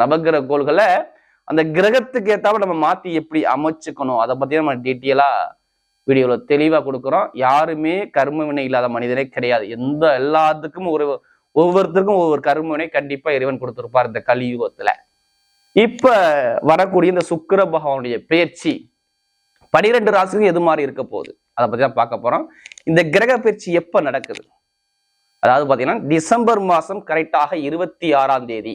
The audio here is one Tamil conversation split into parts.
நவகிரக கோள்களை அந்த கிரகத்துக்கு ஏற்றாவ நம்ம மாத்தி எப்படி அமைச்சுக்கணும்? அதை பத்தி நம்ம டீட்டெயிலா வீடியோல தெளிவா கொடுக்குறோம். யாருமே கர்ம வினை இல்லாத மனிதனே கிடையாது. எந்த எல்லாத்துக்கும் ஒரு ஒவ்வொருத்தருக்கும் ஒவ்வொரு கர்ம வினை கண்டிப்பா இறைவன் கொடுத்துருப்பார் இந்த கலியுகத்துல. இப்ப வரக்கூடிய இந்த சுக்கிர பகவானுடைய பயிற்சி பனிரெண்டு ராசிக்கும் எது மாதிரி இருக்க போகுது? அதை பத்தி தான் பார்க்க போறோம். இந்த கிரக பயிற்சி எப்ப நடக்குது? அதாவது பாத்தீங்கன்னா டிசம்பர் மாசம் கரெக்டாக இருபத்தி ஆறாம் தேதி.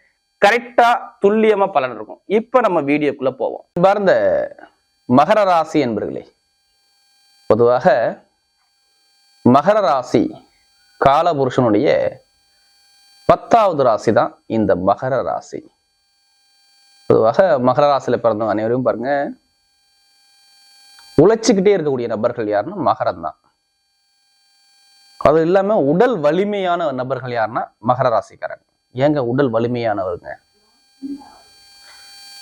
கரெக்டா துல்லியமா பலன் இருக்கும். இப்ப நம்ம வீடியோக்குள்ள போவோம். பார்ந்த மகர ராசி என்பர்களே பொதுவாக மகர ராசி காலபுருஷனுடைய பத்தாவது ராசி தான் இந்த மகர ராசி. பொதுவாக மகர ராசியில பிறந்தவங்க அனைவரையும் பாருங்க. உழைச்சிக்கிட்டே இருக்கக்கூடிய நபர்கள் யாருன்னா மகரம் தான். அது இல்லாம உடல் வலிமையான நபர்கள் யாருன்னா மகர ராசிக்காரங்க. ஏங்க உடல் வலிமையானவருங்க?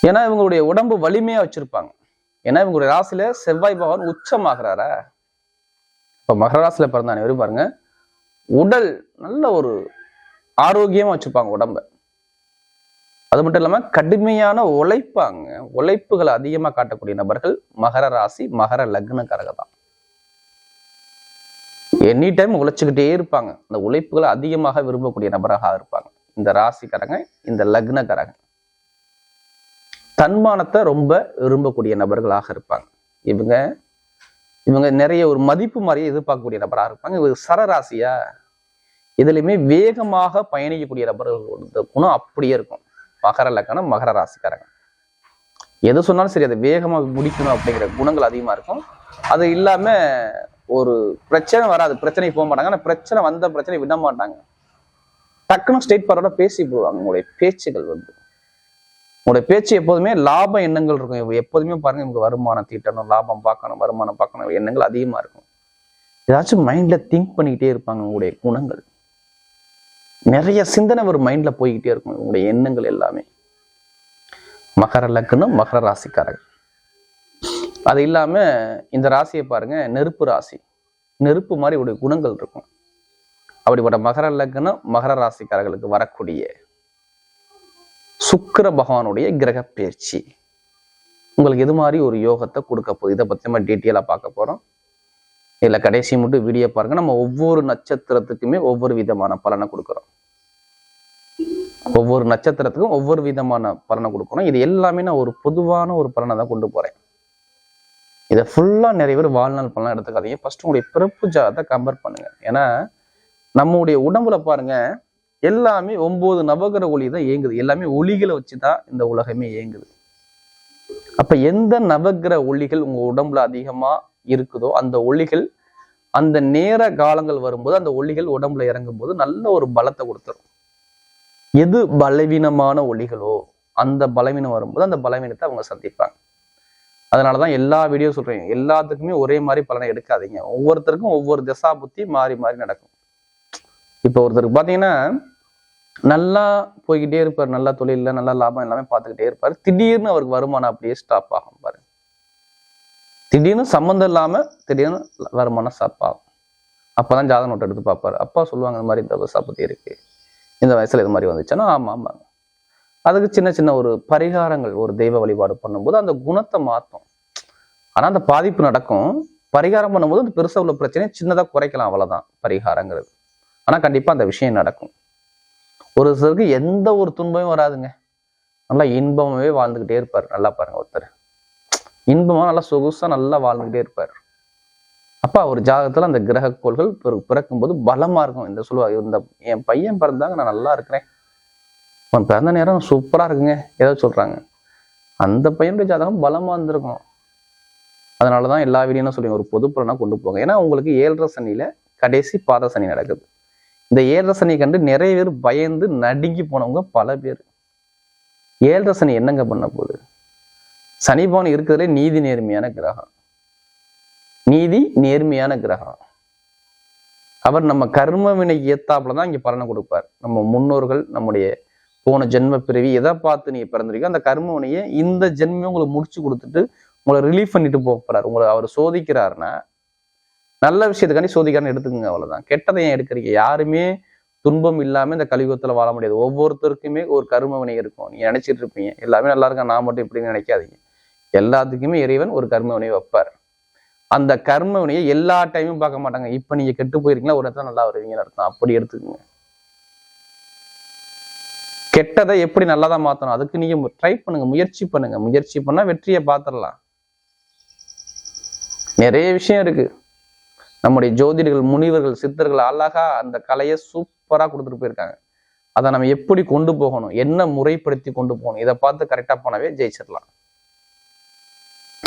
ஏன்னா இவங்களுடைய உடம்பு வலிமையா வச்சிருப்பாங்க. ஏன்னா இவங்களுடைய ராசியில செவ்வாய் பகவான் உச்சமாகிறாரா? இப்ப மகர ராசியில பிறந்த அனைவரும் பாருங்க. உடல் நல்ல ஒரு ஆரோக்கியமா வச்சுப்பாங்க உடம்ப. அது மட்டும் இல்லாம கடுமையான உழைப்பாங்க. உழைப்புகளை அதிகமா காட்டக்கூடிய நபர்கள் மகர ராசி மகர லக்னக்காரக தான். எனி டைம் உழைச்சுக்கிட்டே இருப்பாங்க. அந்த உழைப்புகளை அதிகமாக விரும்பக்கூடிய நபராக இருப்பாங்க. இந்த ராசிக்காரங்க இந்த லக்னக்காரங்க. தன்மானத்தை ரொம்ப விரும்பக்கூடிய நபர்களாக இருப்பாங்க. இவங்க இவங்க நிறைய ஒரு மதிப்பு மாதிரியே எதிர்பார்க்கக்கூடிய நபராக இருப்பாங்க. இவங்க சரராசியா? இதுலையுமே வேகமாக பயணிக்கக்கூடிய நபர்களோட குணம் அப்படியே இருக்கும். மகர லக்கணம் மகர ராசிக்காரங்க. எது சொன்னாலும் சரி அதை வேகமாக முடிக்கணும் அப்படிங்கிற குணங்கள் அதிகமா இருக்கும். அது இல்லாம ஒரு பிரச்சனை வராது. பிரச்சனைக்கு போக மாட்டாங்க. ஆனா பிரச்சனை வந்த பிரச்சனை விட மாட்டாங்க. டக்குன்னு ஸ்டேட் பாரோட பேசி போடுவாங்க உங்களுடைய பேச்சுகள் வந்து. உங்களுடைய பேச்சு எப்போதுமே லாப எண்ணங்கள் இருக்கும். எப்போதுமே பாருங்க இவங்க வருமானம் தீட்டணும் லாபம் பார்க்கணும் வருமானம் பார்க்கணும் எண்ணங்கள் அதிகமா இருக்கும். ஏதாச்சும் மைண்ட்ல திங்க் பண்ணிக்கிட்டே இருப்பாங்க உங்களுடைய குணங்கள். நிறைய சிந்தனை ஒரு மைண்ட்ல போய்கிட்டே இருக்கும் உங்களுடைய எண்ணங்கள் எல்லாமே. மகர லக்னம் மகர ராசிக்காரர்கள். அது இல்லாம இந்த ராசியை பாருங்க நெருப்பு ராசி. நெருப்பு மாதிரி உடைய குணங்கள் இருக்கும். அப்படிப்பட்ட மகர லக்னம் மகர ராசிக்காரர்களுக்கு வரக்கூடிய சுக்கர பகவானுடைய கிரக பயிற்சி உங்களுக்கு எது மாதிரி ஒரு யோகத்தை கொடுக்க போகுது? இதை பற்றி நம்ம டீட்டெயிலாக பார்க்க போறோம். இதுல கடைசி மட்டும் வீடியோ பாருங்க. நம்ம ஒவ்வொரு நட்சத்திரத்துக்குமே ஒவ்வொரு விதமான பலனை கொடுக்குறோம். ஒவ்வொரு நட்சத்திரத்துக்கும் ஒவ்வொரு விதமான பலனை கொடுக்கணும் இது எல்லாமே நான் ஒரு பொதுவான ஒரு பலனை தான் கொண்டு போறேன். இதை ஃபுல்லா நிறைய பேர் வாழ்நாள் பலன் எடுத்துக்காதீங்க. ஃபர்ஸ்ட் உங்களுடைய பிறப்பு ஜாதத்தை கம்பேர் பண்ணுங்க. ஏன்னா நம்முடைய உடம்புல பாருங்க எல்லாமே ஒன்பது நவகிர ஒளி தான் இயங்குது. எல்லாமே ஒளிகளை வச்சு தான் இந்த உலகமே இயங்குது. அப்ப எந்த நவகிர ஒளிகள் உங்க உடம்புல அதிகமா இருக்குதோ அந்த ஒளிகள் அந்த நேர காலங்கள் வரும்போது அந்த ஒளிகள் உடம்புல இறங்கும் போது நல்ல ஒரு பலத்தை கொடுத்துரும். எது பலவீனமான ஒளிகளோ அந்த பலவீனம் வரும்போது அந்த பலவீனத்தை அவங்க சந்திப்பாங்க. அதனாலதான் எல்லா வீடியோ சொல்றேன். எல்லாத்துக்குமே ஒரே மாதிரி பலனை எடுக்காதீங்க. ஒவ்வொருத்தருக்கும் ஒவ்வொரு திசா புத்தி மாறி மாறி நடக்கும். இப்போ ஒருத்தருக்கு பார்த்தீங்கன்னா நல்லா போய்கிட்டே இருப்பார். நல்லா தொழிலில் நல்லா லாபம் எல்லாமே பார்த்துக்கிட்டே இருப்பார். திடீர்னு அவருக்கு வருமானம் அப்படியே ஸ்டாப் ஆகும் பாருங்க. திடீர்னு சம்மந்தம் இல்லாமல் திடீர்னு வருமானம் ஸ்டாப் ஆகும். அப்பதான் ஜாதக நோட்டை எடுத்து பார்ப்பாரு. அப்பா சொல்லுவாங்க இந்த மாதிரி இந்த திசா பற்றி இருக்கு. இந்த வயசில் இது மாதிரி வந்துச்சுன்னா ஆமாம் ஆமாங்க. அதுக்கு சின்ன சின்ன ஒரு பரிகாரங்கள் ஒரு தெய்வ வழிபாடு பண்ணும்போது அந்த குணத்தை மாற்றும் ஆனால் அந்த பாதிப்பு நடக்கும். பரிகாரம் பண்ணும்போது அந்த பெருசாக உள்ள பிரச்சனையை சின்னதாக குறைக்கலாம் அவ்வளோதான் பரிகாரங்கிறது. ஆனா கண்டிப்பா அந்த விஷயம் நடக்கும். ஒரு சிலருக்கு எந்த ஒரு துன்பமும் வராதுங்க. நல்லா இன்பமாவே வாழ்ந்துகிட்டே இருப்பார். நல்லா பாருங்க ஒருத்தர். இன்பமா நல்லா சொகுசா நல்லா வாழ்ந்துகிட்டே இருப்பார். அப்பா அவர் ஜாதகத்துல அந்த கிரகக்கோள்கள் பிறக்கும்போது பலமா இருக்கும். இந்த சொல்லுவா இந்த என் பையன் பிறந்தாங்க நான் நல்லா இருக்கிறேன். அவன் பிறந்த நேரம் சூப்பரா இருக்குங்க. ஏதோ சொல்றாங்க. அந்த பையனுடைய ஜாதகம் பலமா இருந்திருக்கும். அதனாலதான் எல்லா வீடியும் சொல்லி ஒரு பொது கொண்டு போங்க. ஏன்னா உங்களுக்கு ஏழரை சனியில கடைசி பாத சனி நடக்குது. இந்த ஏழரசனை கண்டு நிறைய பேர் பயந்து நடுங்கி போனவங்க பல பேர். ஏழரசனை என்னங்க பண்ண போகுது? சனிபவன் இருக்கிறதுலே நீதி நேர்மையான கிரகம். நீதி நேர்மையான கிரகம். அவர் நம்ம கர்ம வினைக்கு ஏத்தாப்புல தான் இங்கே பலனை கொடுப்பார். நம்ம முன்னோர்கள் நம்முடைய போன ஜென்ம பிறவி எதை பார்த்து நீங்க பிறந்திருக்கோ அந்த கர்ம வினையை இந்த ஜென்மையும் உங்களுக்கு முடிச்சு கொடுத்துட்டு உங்களை ரிலீஃப் பண்ணிட்டு போக போறாரு. உங்களை அவர் சோதிக்கிறாருன்னா நல்ல விஷயத்துக்காண்டி சோதிக்காரன் எடுத்துக்கோங்க அவ்வளோதான் கெட்டதை ஏன் எடுக்கிறீங்க? யாருமே துன்பம் இல்லாமல் இந்த கலியுகத்தில் வாழ முடியாது. ஒவ்வொருத்தருக்குமே ஒரு கர்ம வினை இருக்கும். நீங்கள் நினச்சிட்டு இருப்பீங்க எல்லாமே நல்லா இருக்கா? நான் மட்டும் இப்படின்னு நினைக்காதீங்க. எல்லாத்துக்குமே இறைவன் ஒரு கர்ம வினையை வைப்பார். அந்த கர்ம வினையை எல்லா டைமும் பார்க்க மாட்டாங்க. இப்போ நீங்கள் கெட்டு போயிருக்கீங்களா? ஒரு இடத்துல நல்லா வருவீங்கன்னு அர்த்தம். அப்படி எடுத்துக்கோங்க. கெட்டதை எப்படி நல்லா தான் மாற்றணும் அதுக்கு நீங்கள் ட்ரை பண்ணுங்க. முயற்சி பண்ணுங்க. முயற்சி பண்ணால் வெற்றியை பார்த்துடலாம். நிறைய விஷயம் இருக்குது நம்முடைய ஜோதிடர்கள் முனிவர்கள் சித்தர்கள் அழகா அந்த கலையை சூப்பராக கொடுத்துட்டு போயிருக்காங்க. அதை நம்ம எப்படி கொண்டு போகணும்? என்ன முறைப்படுத்தி கொண்டு போகணும்? இதை பார்த்து கரெக்டாக போனாவே ஜெயிச்சிடலாம்.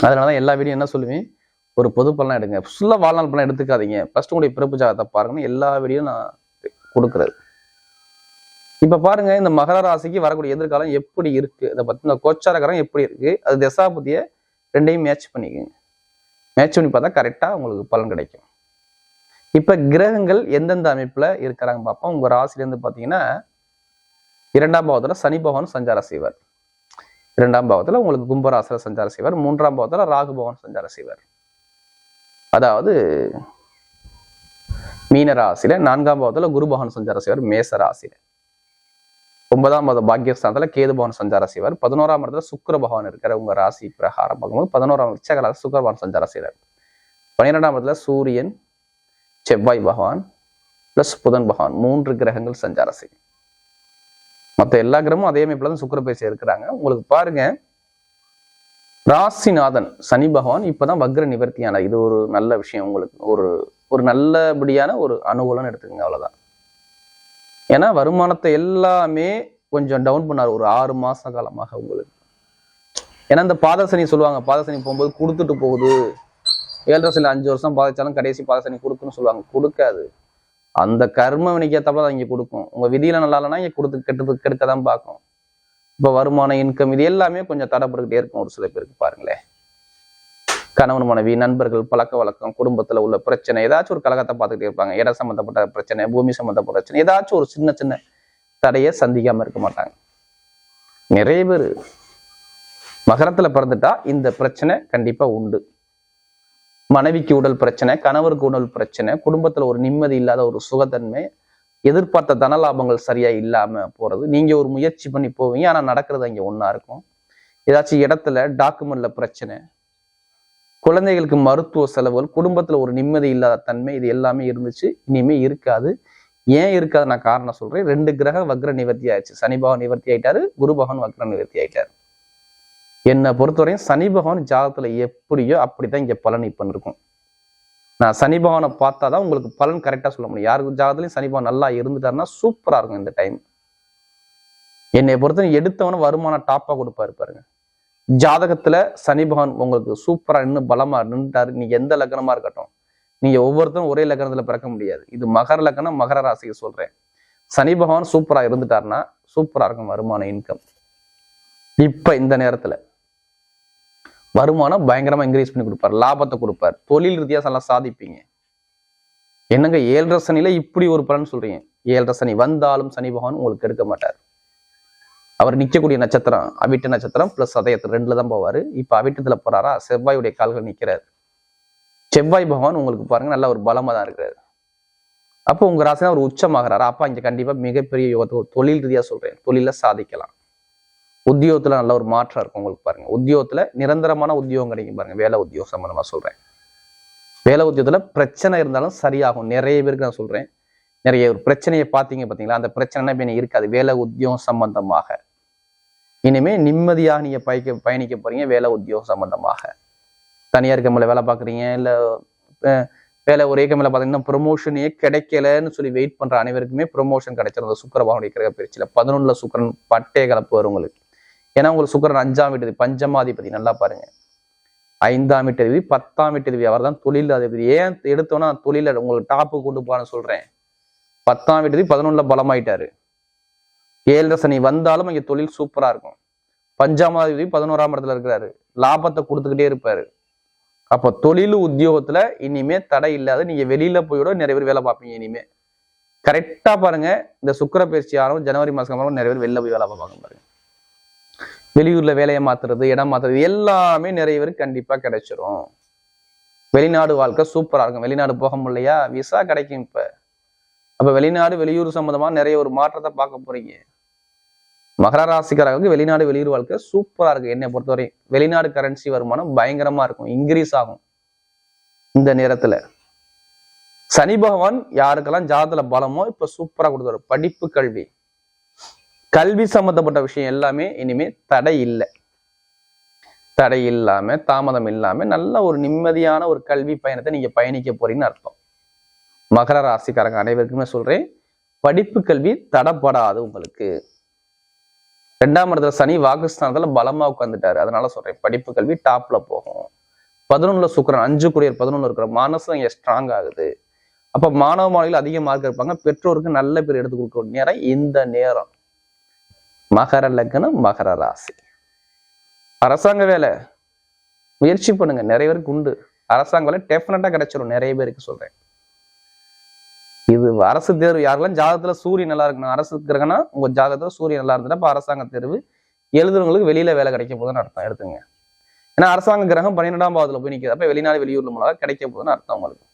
அதனாலதான் எல்லா வீடியும் என்ன சொல்லுவேன்? ஒரு பொது பலனாக எடுங்க. ஃபுல்லாக வாழ்நாள் பலன் எடுத்துக்காதீங்க. ஃபர்ஸ்ட் உங்களுடைய பிறப்பு ஜாதகத்தை பாருங்கன்னு எல்லா வீடியும் நான் கொடுக்குறது. இப்போ பாருங்க இந்த மகர ராசிக்கு வரக்கூடிய எதிர்காலம் எப்படி இருக்கு? இதை பற்றி இந்த கோச்சாரகரம் எப்படி இருக்கு? அது தசாபதியை ரெண்டையும் மேட்ச் பண்ணிக்கோங்க. மேட்ச் பண்ணி பார்த்தா கரெக்டாக உங்களுக்கு பலன் கிடைக்கும். இப்ப கிரகங்கள் எந்தெந்த அமைப்புல இருக்கிறாங்க பார்ப்போம். உங்க ராசிலேருந்து பார்த்தீங்கன்னா பாத்தீங்கன்னா இரண்டாம் பாவத்தில் சனி பகவான் சஞ்சாரம் செய்வார். இரண்டாம் பாவத்தில் உங்களுக்கு கும்பராசில சஞ்சாரம் செய்வார். மூன்றாம் பாவத்துல ராகு பகவான் சஞ்சாரம் செய்வார். அதாவது மீன ராசியில் நான்காம் பாவத்துல குரு பகவான் சஞ்சாரம் செய்வார் மேச ராசியில். ஒன்பதாம் பாவம் பாக்கியஸ்தானத்தில் கேது பகவான் சஞ்சாரம் செய்வார். பதினோராம் இடத்துல சுக்கர பகவான் இருக்கிற உங்க ராசி பிரகாரம் பார்க்கும்போது பதினோராம் விச்சக சுக்கர சுக்கிர பகவான் சஞ்சாரம் செய்கிறார் பன்னிரெண்டாம் இடத்துல சூரியன் செவ்வாய் பகவான் ப்ளஸ் புதன் பகவான் மூன்று கிரகங்கள் சஞ்சாரம் செய்யும். மற்ற எல்லா கிரகமும் அதே அமைப்பில் தான் சுக்கிர பேசி இருக்கிறாங்க. உங்களுக்கு பாருங்க ராசிநாதன் சனி பகவான் இப்பதான் வக்ர நிவர்த்தியான. இது ஒரு நல்ல விஷயம் உங்களுக்கு. ஒரு ஒரு நல்லபடியான ஒரு அனுகூலம்னு எடுத்துக்கோங்க அவ்வளவுதான். ஏன்னா வருமானத்தை எல்லாமே கொஞ்சம் டவுன் பண்ணார். ஒரு ஆறு மாச காலமாக உங்களுக்கு. ஏன்னா இந்த பாதசனி சொல்லுவாங்க. பாதசனி போகும்போது கொடுத்துட்டு போகுது. ஏழரை சில அஞ்சு வருஷம் பாதிச்சாலும் கடைசி பாதசனி கொடுக்குன்னு சொல்லுவாங்க. கொடுக்காது. அந்த கர்ம வினைக்கு தான் இங்கே கொடுக்கும். உங்கள் விதியில் நல்லா இல்லைன்னா இங்கே கொடுத்து கெட்டு கெடுக்க தான் பார்க்கும். இப்போ வருமானம் இன்கம் இது எல்லாமே கொஞ்சம் தடப்பட்டுக்கிட்டே இருக்கும் ஒரு சில பேருக்கு பாருங்களேன். கணவன் மனைவி நண்பர்கள் பழக்க வழக்கம் குடும்பத்தில் உள்ள பிரச்சனை ஏதாச்சும் ஒரு கலகத்தை பார்த்துக்கிட்டே இருப்பாங்க. இடம் சம்மந்தப்பட்ட பிரச்சனை பூமி சம்பந்தப்பட்ட பிரச்சனை ஏதாச்சும் ஒரு சின்ன சின்ன தடையை சந்திக்காமல் இருக்க மாட்டாங்க. நிறைய பேர் மகரத்தில் பிறந்துட்டா இந்த பிரச்சனை கண்டிப்பாக உண்டு. மனைவிக்கு உடல் பிரச்சனை கணவருக்கு உடல் பிரச்சனை குடும்பத்துல ஒரு நிம்மதி இல்லாத ஒரு சுகத்தன்மை எதிர்பார்த்த தன லாபங்கள் சரியா இல்லாம போறது. நீங்க ஒரு முயற்சி பண்ணி போவீங்க ஆனா நடக்கிறது அங்கே ஒன்றா இருக்கும். ஏதாச்சும் இடத்துல டாக்குமெண்ட்ல பிரச்சனை குழந்தைகளுக்கு மருத்துவ செலவுகள் குடும்பத்துல ஒரு நிம்மதி இல்லாத தன்மை இது எல்லாமே இருந்துச்சு இனிமே இருக்காது. ஏன் இருக்காது நான் காரணம் சொல்றேன். ரெண்டு கிரக வக்ர நிவர்த்தி ஆயிடுச்சு. சனி பகவான் நிவர்த்தி ஆயிட்டாரு குரு பகவான் வக்ர நிவர்த்தி ஆயிட்டாரு. என்னை பொறுத்தவரையும் சனி பகவான் ஜாதகத்தில் எப்படியோ அப்படிதான் இங்கே பலன் இப்போ இருக்கும். நான் சனி பகவானை பார்த்தாதான் உங்களுக்கு பலன் கரெக்டாக சொல்ல முடியும். யாருக்கு ஜாதகத்துலையும் சனி பகவான் நல்லா இருந்துட்டாருன்னா சூப்பராக இருக்கும் இந்த டைம் என்னை பொறுத்தவரை எடுத்தவன வருமானம் டாப்பாக கொடுப்பாரு பாருங்க. ஜாதகத்தில் சனி பகவான் உங்களுக்கு சூப்பராக இன்னும் பலமாக நின்றுட்டாரு நீங்கள் எந்த லக்னமாக இருக்கட்டும். நீங்கள் ஒவ்வொருத்தரும் ஒரே லக்னத்தில் பிறக்க முடியாது. இது மகர லக்னம் மகர ராசியை சொல்கிறேன் சனி பகவான் சூப்பராக இருந்துட்டாருன்னா சூப்பராக இருக்கும் வருமானம் இன்கம் இப்போ இந்த நேரத்தில் வருமானம் பயங்கரமா இன்க்ரீஸ் பண்ணி கொடுப்பார். லாபத்தை கொடுப்பார். தொழில் ரீதியாக நல்லா சாதிப்பீங்க. என்னங்க ஏழரை சனியில இப்படி ஒரு பலன் சொல்றீங்க? ஏழரை சனி வந்தாலும் சனி பகவான் உங்களுக்கு எடுக்க மாட்டார். அவர் நிற்கக்கூடிய நட்சத்திரம் அவிட்ட நட்சத்திரம் பிளஸ் சதயத்தில் ரெண்டுல தான் போவாரு. இப்ப அவிட்டத்தில் போறாரா? செவ்வாயுடைய கால்கள் நிற்கிறார் செவ்வாய் பகவான் உங்களுக்கு பாருங்க நல்ல ஒரு பலமாக தான் இருக்கிறாரு. அப்போ உங்க ராசினா அவர் உச்சமாகிறாரா. அப்பா இங்க கண்டிப்பா மிகப்பெரிய யோகத்தை ஒரு தொழில் ரீதியா சொல்றேன். தொழில சாதிக்கலாம். உத்தியோகத்துல நல்ல ஒரு மாற்றம் இருக்கும் உங்களுக்கு பாருங்க. உத்தியோகத்துல நிரந்தரமான உத்தியோகம் கிடைக்கும் பாருங்க. வேலை உத்தியோகம் சம்பந்தமா சொல்றேன். வேலை உத்தியோகத்தில் பிரச்சனை இருந்தாலும் சரியாகும். நிறைய பேருக்கு நான் சொல்றேன். நிறைய ஒரு பிரச்சனையை பார்த்தீங்க பார்த்தீங்களா? அந்த பிரச்சனைனா இப்போ இருக்காது. வேலை உத்தியோகம் சம்பந்தமாக. இனிமேல் நிம்மதியாக நீங்க பயக்க பயணிக்க போறீங்க. வேலை உத்தியோகம் சம்பந்தமாக. தனியார் கம்பெனில வேலை பார்க்குறீங்க. இல்லை வேலை ஒரே கம்பெனில பார்த்தீங்கன்னா ப்ரொமோஷனே கிடைக்கலன்னு சொல்லி வெயிட் பண்ற அனைவருக்குமே ப்ரொமோஷன் கிடைச்சிருந்த சுக்கரபாவுடைய கிரக பயிற்சியில. பதினொன்றில் சுக்கரன் பட்டே கலப்பு வரும் உங்களுக்கு. ஏன்னா உங்களுக்கு சுக்கரன் அஞ்சாம் வீட்டு பஞ்சமாதிபதி நல்லா பாருங்க. ஐந்தாம் வீட்டு அதிபதி பத்தாம் வீட்டு அதிபதி அவர் தான் தொழில் அதிபதி. ஏன் எடுத்தோன்னா தொழில உங்களுக்கு டாப்பு கொண்டு போகான்னு சொல்றேன். பத்தாம் வீட்டு பதினொன்றுல பலமாயிட்டாரு. ஏழரை சனி வந்தாலும் இங்கே தொழில் சூப்பராக இருக்கும். பஞ்சாமாதிபதி பதினோராம் இடத்துல இருக்கிறாரு. லாபத்தை கொடுத்துக்கிட்டே இருப்பாரு. அப்போ தொழில் உத்தியோகத்துல இனிமே தடை இல்லாத நீங்க வெளியில போயோட நிறைய பேர் வேலை பார்ப்பீங்க இனிமே. கரெக்டா பாருங்க இந்த சுக்கர பயிற்சி ஆரம்பம் ஜனவரி மாசம் நிறைய பேர் வெளில போய் வேலை பார்ப்பாங்க பாருங்க. வெளியூர்ல வேலையை மாத்துறது இடம் மாத்துறது எல்லாமே நிறைய பேருக்கு கண்டிப்பா கிடைச்சிரும். வெளிநாடு வாழ்க்கை சூப்பரா இருக்கும். வெளிநாடு போக முடியலையா? விசா கிடைக்கும் இப்ப. அப்ப வெளிநாடு வெளியூர் சம்மந்தமா நிறைய ஒரு மாற்றத்தை பார்க்க போறீங்க. மகர ராசிக்காரர்களுக்கு வெளிநாடு வெளியூர் வாழ்க்கை சூப்பரா இருக்கு. என்னை பொறுத்தவரை வெளிநாடு கரன்சி வருமானம் பயங்கரமா இருக்கும். இன்க்ரீஸ் ஆகும். இந்த நேரத்துல. சனி பகவான் யாருக்கெல்லாம் ஜாதத்துல பலமோ இப்ப சூப்பரா கொடுத்தாரு படிப்பு கல்வி. கல்வி சம்பந்தப்பட்ட விஷயம் எல்லாமே இனிமே தடை இல்லை. தடை இல்லாம தாமதம் இல்லாம நல்ல ஒரு நிம்மதியான ஒரு கல்வி பயணத்தை நீங்க பயணிக்க போறீங்கன்னு அர்த்தம். மகர ராசிக்காரங்க அனைவருக்குமே சொல்றேன் படிப்பு கல்வி தடப்படாது உங்களுக்கு. ரெண்டாம் இடத்துல சனி வாக்குஸ்தானத்துல பலமா உட்காந்துட்டாரு அதனால சொல்றேன் படிப்பு கல்வி டாப்ல போகும். பதினொன்னுல சுக்கரன் அஞ்சு குடியர் பதினொன்னு இருக்கிற மனசு இங்க ஸ்ட்ராங் ஆகுது. அப்ப மாணவ மாணவிகள் அதிக மார்க் இருப்பாங்க பெற்றோருக்கு நல்ல பேர் எடுத்து கொடுக்க நேரம் இந்த நேரம். மகர லக்னம் மகர ராசி. அரசாங்க வேலை. முயற்சி பண்ணுங்க. நிறைய பேருக்கு உண்டு. அரசாங்க வேலை டெஃபினட்டா கிடைச்சிடும் நிறைய பேருக்கு சொல்றேன். இது அரசு தேர்வு. யாரெல்லாம் ஜாதகத்துல சூரியன் நல்லா இருக்கணும் அரசு கிரகம்னா உங்க ஜாதகத்துல சூரியன் நல்லா இருந்துட்டா அப்ப அரசாங்க தேர்வு. எழுதுறவங்களுக்கு வெளியில வேலை கிடைக்க போதுன்னு அர்த்தம். எடுத்துங்க. ஏன்னா அரசாங்க கிரகம் பன்னிரெண்டாம் பாவத்துல போய் நிற்கிறது அப்ப வெளிநாடு வெளியூர்ல மூலமாக கிடைக்க போதுன்னு அர்த்தம் உங்களுக்கு.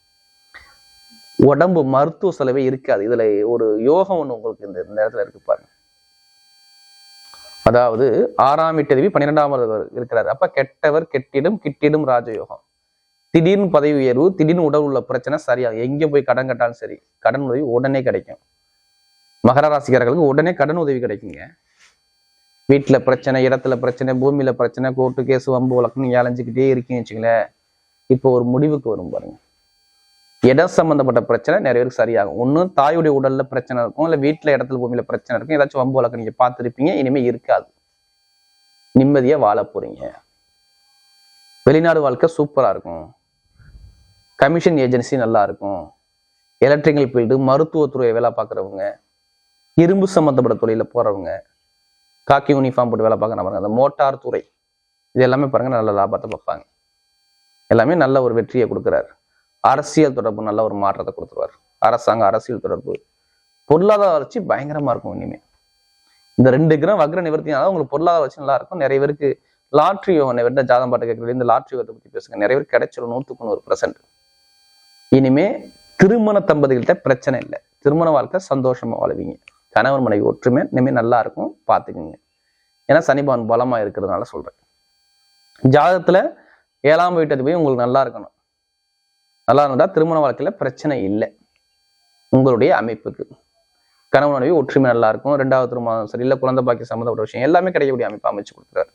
உடம்பு மருத்துவ செலவே இருக்காது. இதுல ஒரு யோகம் ஒண்ணு உங்களுக்கு இந்த நேரத்துல இருக்கு பாருங்க. அதாவது ஆறாம் வீட்டதிவி பன்னிரெண்டாம் இருக்கிறார். அப்ப கெட்டவர் கெட்டிடும் கிட்டிடும் ராஜயோகம். திடீர்னு பதவி உயர்வு திடீர்னு உடல் உள்ள பிரச்சனை சரியாக எங்க போய் கடன் கட்டாலும் சரி கடன் உதவி உடனே கிடைக்கும். மகர ராசிக்காரர்களுக்கு உடனே கடன் உதவி கிடைக்குங்க. வீட்டில் பிரச்சனை இடத்துல பிரச்சனை பூமியில பிரச்சனை கோர்ட்டு கேஸ் வம்பு வழக்குன்னு நீங்க இருக்கீங்கன்னு வச்சுங்களேன் இப்போ ஒரு முடிவுக்கு வரும் பாருங்க. இடம் சம்பந்தப்பட்ட பிரச்சனை நிறைய பேருக்கு சரியாகும். ஒன்று தாயுடைய உடல்ல பிரச்சனை இருக்கும் இல்லை வீட்டுல இடத்துல பூமியில பிரச்சனை இருக்கும். ஏதாச்சும் வம்பு வழக்கு நீங்கள் பார்த்துருப்பீங்க இனிமேல் இருக்காது. நிம்மதியா வாழ போறீங்க. வெளிநாடு வாழ்க்கை சூப்பரா இருக்கும். கமிஷன் ஏஜென்சி நல்லா இருக்கும். எலக்ட்ரிக்கல் ஃபீல்டு மருத்துவத்துறையை வேலை பார்க்குறவங்க இரும்பு சம்மந்தப்பட்ட தொழில போறவங்க காக்கி யூனிஃபார்ம் போட்டு வேலை பார்க்குறவங்க அந்த மோட்டார் துறை இது எல்லாமே பாருங்க நல்ல லாபத்தை பார்ப்பாங்க. எல்லாமே நல்ல ஒரு வெற்றியை கொடுக்குறாரு. அரசியல் தொடர்பு நல்ல ஒரு மாற்றத்தை கொடுத்துருவார். அரசாங்க அரசியல் தொடர்பு. பொருளாதார வளர்ச்சி பயங்கரமா இருக்கும் இனிமே. இந்த ரெண்டு கிரகம் வக்ர நிவர்த்தினால உங்களுக்கு பொருளாதார வளர்ச்சி நல்லா இருக்கும். நிறைய பேருக்கு லாட்ரி யோகம் வெட்ட ஜாதம் பாட்டு கேட்கறது இந்த லாட்ரி யோகத்தை பத்தி பேசுங்க. நிறைய பேர் கிடைச்சிடும் நூற்றுக்கு நூறு பர்சன்ட் இனிமே திருமண தம்பதிகள்கிட்ட பிரச்சனை இல்லை. திருமண வாழ்க்கை சந்தோஷமா வாழ்வீங்க. கணவன் மனைவி ஒற்றுமை இனிமே நல்லா இருக்கும். பார்த்துக்குங்க. ஏன்னா சனிபவன் பலமா இருக்கிறதுனால சொல்றேன். ஜாதத்துல ஏழாம் வீட்டு போய் உங்களுக்கு நல்லா இருக்கணும். நல்லா இருந்தால் திருமண வாழ்க்கையில பிரச்சனை இல்லை. உங்களுடைய அமைப்புக்கு. கணவன் மனைவி ஒற்றுமை நல்லா இருக்கும். ரெண்டாவது திருமணம் சரி இல்லை குழந்தை பாக்கி சம்மந்தப்பட்ட விஷயம் எல்லாமே கிடைக்கக்கூடிய அமைப்பு அமைச்சு கொடுக்குறாரு.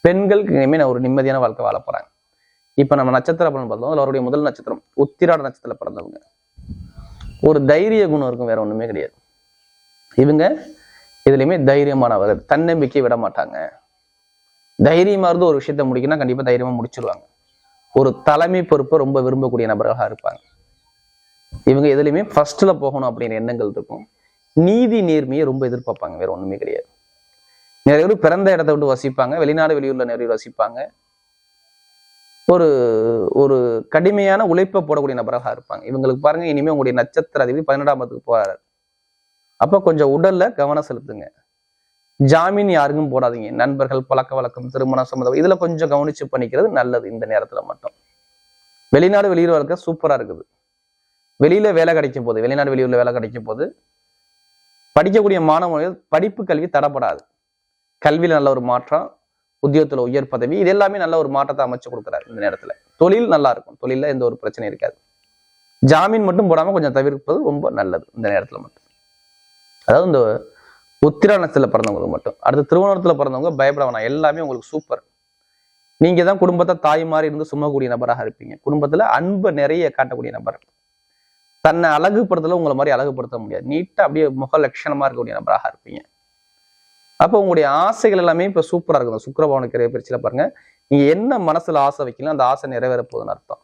பெண்களுக்கு இனிமேல் ஒரு நிம்மதியான வாழ்க்கை வாழ போறாங்க இப்ப நம்ம நட்சத்திர பலன் பார்த்தோம் அதில் அவருடைய முதல் நட்சத்திரம் உத்திராட நட்சத்திரம் பிறந்தவங்க. ஒரு தைரிய குணம் இருக்கும் வேற ஒண்ணுமே கிடையாது. இவங்க இதுலையுமே தைரியமானவர் தன்னம்பிக்கை விட மாட்டாங்க. தைரியமா இருந்து ஒரு விஷயத்த முடிக்கணும்னா கண்டிப்பா தைரியமா முடிச்சிருவாங்க. ஒரு தலைமை பொறுப்பை ரொம்ப விரும்பக்கூடிய நபர்களாக இருப்பாங்க. இவங்க எதுலையுமே ஃபர்ஸ்ட்ல போகணும் அப்படிங்கிற எண்ணங்கள் இருக்கும். நீதி நேர்மையை ரொம்ப எதிர்பார்ப்பாங்க வேற ஒண்ணுமே கிடையாது. நிறைய பேர் பிறந்த இடத்த விட்டு வசிப்பாங்க வெளிநாடு வெளியூர்ல நிறைய பேர் வசிப்பாங்க. ஒரு ஒரு கடுமையான உழைப்பை போடக்கூடிய நபராக இருப்பாங்க. இவங்களுக்கு பாருங்க இனிமே உங்களுடைய நட்சத்திர அதிபதி பதினெட்டாம் இடத்துக்கு போறாரு. அப்ப கொஞ்சம் உடல்ல கவனம் செலுத்துங்க. ஜாமீன் யாருக்கும் போடாதீங்க. நண்பர்கள் பழக்க வழக்கம் திருமண சம்மந்தம் இதுல கொஞ்சம் கவனிச்சு பண்ணிக்கிறது நல்லது இந்த நேரத்துல மட்டும். வெளிநாடு வெளியூர் வளர்க்க சூப்பரா இருக்குது. வெளியில வேலை கிடைக்கும் போது வெளிநாடு வெளியூர்ல வேலை கிடைக்கும் போது படிக்கக்கூடிய மாணவர்கள் படிப்பு கல்வி தடப்படாது. கல்வியில நல்ல ஒரு மாற்றம் உத்தியோகத்தில் உயர் பதவி இது எல்லாமே நல்ல ஒரு மாற்றத்தை அமைச்சு கொடுக்குறாரு இந்த நேரத்துல. தொழில் நல்லா இருக்கும். தொழிலில் எந்த ஒரு பிரச்சனையும் இருக்காது. ஜாமீன் மட்டும் போடாம கொஞ்சம் தவிர்ப்பது ரொம்ப நல்லது இந்த நேரத்துல மட்டும். அதாவது இந்த உத்திராணத்துல பிறந்தவங்களுக்கு மட்டும். அடுத்து திருவண்ணத்தில் பிறந்தவங்க பயப்பட வேணாம். எல்லாமே உங்களுக்கு சூப்பர் நீங்கள் தான் குடும்பத்தை தாய் மாதிரி இருந்து சுமக்கூடிய நபராக இருப்பீங்க. குடும்பத்தில் அன்பை நிறைய காட்டக்கூடிய நபர். தன்னை அழகுபடுத்தல உங்களை மாதிரி அழகுபடுத்த முடியாது. நீட்டாக அப்படியே முக லட்சணமாக இருக்கக்கூடிய நபராக இருப்பீங்க. அப்போ உங்களுடைய ஆசைகள் எல்லாமே இப்போ சூப்பராக இருக்கும் சுக்கரபவனுக்கு நிறைய பிரிச்சுல பாருங்க. நீங்கள் என்ன மனசில் ஆசை வைக்கலாம் அந்த ஆசை நிறைவேற போகுதுன்னு அர்த்தம்.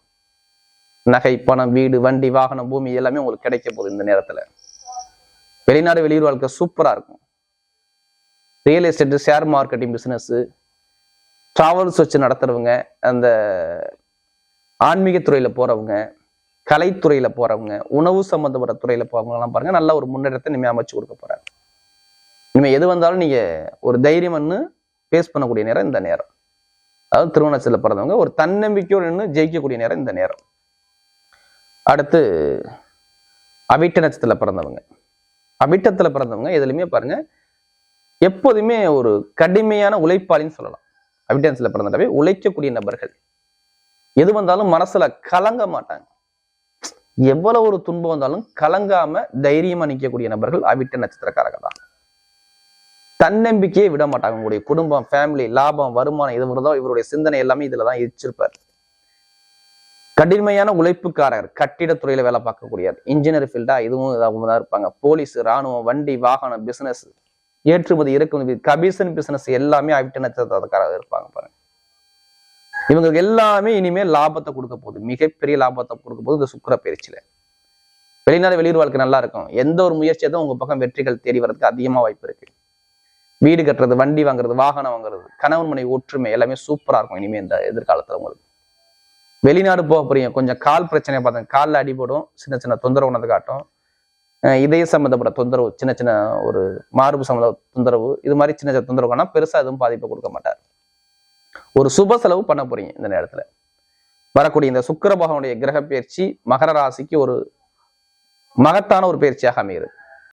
நகை பணம் வீடு வண்டி வாகனம் பூமி எல்லாமே உங்களுக்கு கிடைக்க போகுது இந்த நேரத்தில். வெளிநாடு வெளியூர் வாழ்க்கை சூப்பராக இருக்கும். Real estate share marketing business travels வச்சு நடத்துறவங்க அந்த ஆன்மீக துறையில போறவங்க கலைத்துறையில போறவங்க உணவு சம்பந்தப்பட்ட துறையில போறவங்க எல்லாம் பாருங்க நல்ல ஒரு முன்னேற்றத்தை இனிமே அமைச்சு கொடுக்க போகிறாங்க இனிமே எது வந்தாலும் நீங்க ஒரு தைரியம்னு ஃபேஸ் பேஸ் பண்ணக்கூடிய நேரம் இந்த நேரம். அதாவது திருவண்ணாச்சலில் பிறந்தவங்க ஒரு தன்னம்பிக்கையோடு நின்று ஜெயிக்கக்கூடிய நேரம் இந்த நேரம். அடுத்து அவிட்ட நட்சத்திரத்தில் பிறந்தவங்க. அவிட்டத்துல பிறந்தவங்க எதுலையுமே பாருங்க எப்போதுமே ஒரு கடுமையான உழைப்பாளின்னு சொல்லலாம். அவிட்டன்ஸ்ல பிறந்தவே உழைக்கக்கூடிய நபர்கள். எது வந்தாலும் மனசுல கலங்க மாட்டாங்க. எவ்வளவு ஒரு துன்பம் வந்தாலும் கலங்காம தைரியமா நிற்கக்கூடிய நபர்கள் அவிட்ட நட்சத்திரக்காரங்க தான். தன்னம்பிக்கையே விட மாட்டாங்க உங்களுடைய குடும்பம் ஃபேமிலி லாபம் வருமானம் இது தான் இவருடைய சிந்தனை எல்லாமே இதுல தான் இருச்சிருப்பார். கடுமையான உழைப்புக்காரர் கட்டிடத்துறையில வேலை பார்க்கக்கூடியார் இன்ஜினியர் ஃபீல்டா இதுவும் இதாகவும் தான் இருப்பாங்க. போலீஸ் ராணுவம் வண்டி வாகனம் பிசினஸ் ஏற்றுமதி இறக்குமதி கமிஷன் பிசினஸ் எல்லாமே அவிட்ட நட்சத்திரக்காரர் இருப்பாங்க பாருங்க. இவங்களுக்கு எல்லாமே இனிமேல் லாபத்தை கொடுக்க போகுது. மிகப்பெரிய லாபத்தை கொடுக்க போகுது இந்த சுக்கர பயிற்சியில. வெளிநாடு வெளியூர் வாழ்க்கை நல்லா இருக்கும். எந்த ஒரு முயற்சியை தான் உங்க பக்கம் வெற்றிகள் தேடி வர்றதுக்கு அதிகமா வாய்ப்பு இருக்கு. வீடு கட்டுறது வண்டி வாங்குறது வாகனம் வாங்குறது கணவன் மனைவி ஒற்றுமை எல்லாமே சூப்பரா இருக்கும் இனிமே இந்த எதிர்காலத்துல உங்களுக்கு. வெளிநாடு போக போறீங்க. கொஞ்சம் கால் பிரச்சனையை பார்த்தேன் காலில் அடிபடும் சின்ன சின்ன தொந்தரவு உணர்ந்து காட்டும். இதய சம்மந்தப்பட்ட தொந்தரவு சின்ன சின்ன ஒரு மார்பு சம்மந்த தொந்தரவு இது மாதிரி சின்ன சின்ன தொந்தரவுனா பெருசாக பெருசா எதுவும் பாதிப்பை கொடுக்க மாட்டார். ஒரு சுப செலவு பண்ண போறீங்க இந்த நேரத்துல. வரக்கூடிய இந்த சுக்கர பகவனுடைய கிரக பயிற்சி மகர ராசிக்கு ஒரு மகத்தான ஒரு பயிற்சியாக அமைகிறது